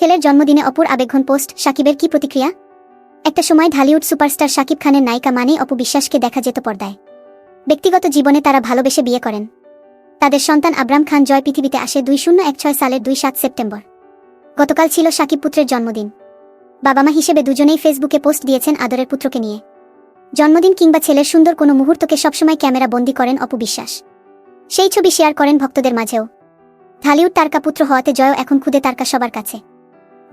ছেলের জন্মদিনে অপুর আবেগঘন পোস্ট সাকিবের কি প্রতিক্রিয়া? একটা সময় ঢালিউড সুপারস্টার সাকিব খানের নায়িকা মানেই অপু বিশ্বাসকে দেখা যেত পর্দায়। ব্যক্তিগত জীবনে তারা ভালোবেসে বিয়ে করেন। তাদের সন্তান আবরাম খান জয় পৃথিবীতে আসে দুই শূন্য এক ছয় সালের দুই সাত সেপ্টেম্বর। গতকাল ছিল সাকিব পুত্রের জন্মদিন। বাবা মা হিসেবে দুজনেই ফেসবুকে পোস্ট দিয়েছেন আদরের পুত্রকে নিয়ে। জন্মদিন কিংবা ছেলের সুন্দর কোনো মুহূর্তকে সবসময় ক্যামেরা বন্দি করেন অপু বিশ্বাস। সেই ছবি শেয়ার করেন ভক্তদের মাঝেও। ঢালিউড তারকা পুত্র হওয়াতে জয়ও এখন খুদে তারকা সবার কাছে।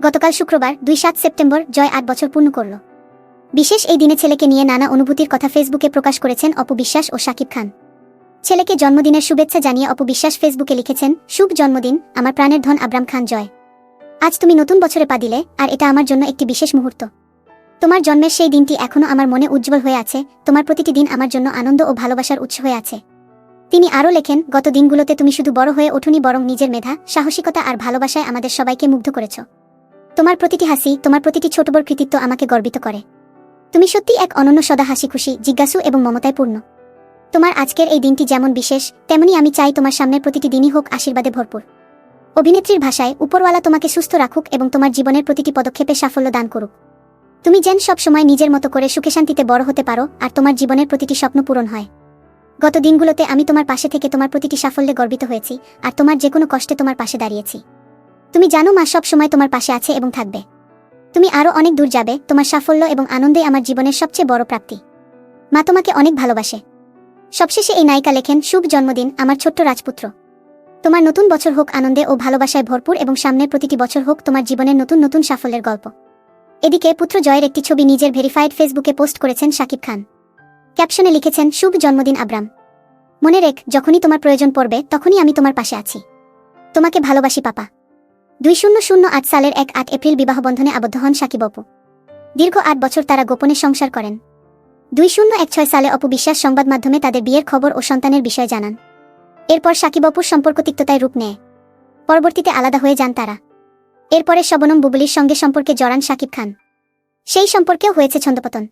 গতকাল শুক্রবার, দুই সাত সেপ্টেম্বর, জয় আট বছর পূর্ণ করল। বিশেষ এই দিনে ছেলেকে নিয়ে নানা অনুভূতির কথা ফেসবুকে প্রকাশ করেছেন অপু বিশ্বাস ও শাকিব খান। ছেলেকে জন্মদিনের শুভেচ্ছা জানিয়ে অপু বিশ্বাস ফেসবুকে লিখেছেন, শুভ জন্মদিন, আমার প্রাণের ধন আবরাম খান, জয়। আজ তুমি নতুন বছরে পা দিলে, আর এটা আমার জন্য একটি বিশেষ মুহূর্ত। তোমার জন্মের সেই দিনটি এখনও আমার মনে উজ্জ্বল হয়ে আছে, তোমার প্রতিটি দিন আমার জন্য আনন্দ ও ভালোবাসার উৎস হয়ে আছে। তিনি আরও লেখেন, গত দিনগুলোতে তুমি শুধু বড় হয়ে ওঠুনি, বরং নিজের মেধা, সাহসিকতা আর ভালোবাসায় আমাদের সবাইকে মুগ্ধ করেছ। তোমার প্রতিটি হাসি, তোমার প্রতিটি ছোট বড় কৃতিত্ব আমাকে গর্বিত করে। তুমি সত্যি এক অনন্য সদা হাসি খুশি, জিজ্ঞাসু এবং মমতায় পূর্ণ। তোমার আজকের এই দিনটি যেমন বিশেষ, তেমনি আমি চাই তোমার সামনের প্রতিটি দিনই হোক আশীর্বাদে ভরপুর। অভিনেত্রীর ভাষায়, উপরওয়ালা তোমাকে সুস্থ রাখুক এবং তোমার জীবনের প্রতিটি পদক্ষেপে সাফল্য দান করুক। তুমি যেন সব সময় নিজের মতো করে সুখে শান্তিতে বড় হতে পারো আর তোমার জীবনের প্রতিটি স্বপ্ন পূরণ হয়। গত দিনগুলোতে আমি তোমার পাশে থেকে তোমার প্রতিটি সাফল্যে গর্বিত হয়েছি আর তোমার যে কোনো কষ্টে তোমার পাশে দাঁড়িয়েছি। তুমি জানো মা সব সময় তোমার পাশে আছে এবং থাকবে। তুমি আরও অনেক দূর যাবে, তোমার সাফল্য এবং আনন্দে আমার জীবনের সবচেয়ে বড় প্রাপ্তি। মা তোমাকে অনেক ভালোবাসে। সবশেষে এই নায়িকা লেখেন, শুভ জন্মদিন, আমার ছোট্ট রাজপুত্র। তোমার নতুন বছর হোক আনন্দে ও ভালোবাসায় ভরপুর এবং সামনের প্রতিটি বছর হোক তোমার জীবনের নতুন নতুন সাফল্যের গল্প। এদিকে পুত্র জয়ের একটি ছবি নিজের ভেরিফাইড ফেসবুকে পোস্ট করেছেন শাকিব খান। ক্যাপশনে লিখেছেন, শুভ জন্মদিন, আব্রাম। মনে রেখ, যখনই তোমার প্রয়োজন পড়বে, তখনই আমি তোমার পাশে আছি। তোমাকে ভালোবাসি, পাপা। দুই শূন্য শূন্য আট সালের এক আট এপ্রিল বিবাহ বন্ধনে আবদ্ধ হন সাকিব অপু। দীর্ঘ আট বছর তারা গোপনে সংসার করেন। দুই শূন্য এক ছয় সালে অপু বিশ্বাস সংবাদ মাধ্যমে তাদের বিয়ের খবর ও সন্তানের বিষয়ে জানান। এরপর সাকিব অপুর সম্পর্ক তিক্ততায় রূপ নেয়। পরবর্তীতে আলাদা হয়ে যান তারা। এরপরে শবনম বুবলির সঙ্গে সম্পর্কে জড়ান সাকিব খান। সেই সম্পর্কেও হয়েছে ছন্দপতন।